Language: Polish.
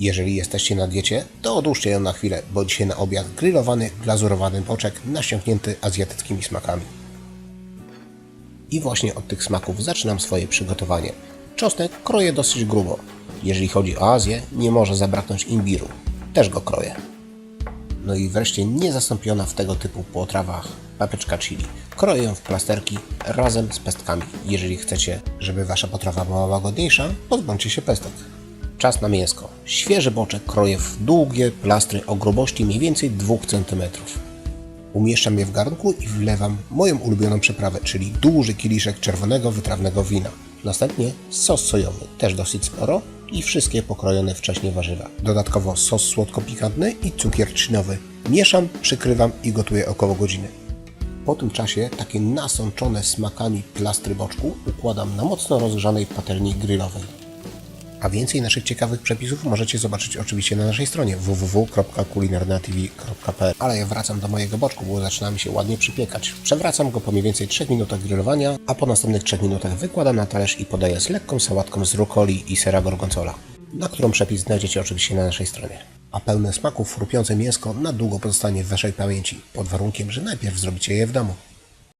Jeżeli jesteście na diecie, to odłóżcie ją na chwilę, bo dzisiaj na obiad grillowany, glazurowany boczek nasiąknięty azjatyckimi smakami. I właśnie od tych smaków zaczynam swoje przygotowanie. Czosnek kroję dosyć grubo. Jeżeli chodzi o Azję, nie może zabraknąć imbiru. Też go kroję. No i wreszcie niezastąpiona w tego typu potrawach papryczka chili. Kroję ją w plasterki razem z pestkami. Jeżeli chcecie, żeby wasza potrawa była łagodniejsza, pozbądźcie się pestek. Czas na mięsko. Świeży boczek kroję w długie plastry o grubości mniej więcej 2 cm. Umieszczam je w garnku i wlewam moją ulubioną przyprawę, czyli duży kieliszek czerwonego wytrawnego wina. Następnie sos sojowy, też dosyć sporo i wszystkie pokrojone wcześniej warzywa. Dodatkowo sos słodko-pikantny i cukier trzcinowy. Mieszam, przykrywam i gotuję około godziny. Po tym czasie takie nasączone smakami plastry boczku układam na mocno rozgrzanej patelni grillowej. A więcej naszych ciekawych przepisów możecie zobaczyć oczywiście na naszej stronie www.kulinarnatv.pl Ale ja wracam do mojego boczku, bo zaczyna mi się ładnie przypiekać. Przewracam go po mniej więcej 3 minutach grillowania, a po następnych 3 minutach wykładam na talerz i podaję z lekką sałatką z rukoli i sera gorgonzola, na którą przepis znajdziecie oczywiście na naszej stronie. A pełne smaków chrupiące mięsko na długo pozostanie w Waszej pamięci, pod warunkiem, że najpierw zrobicie je w domu.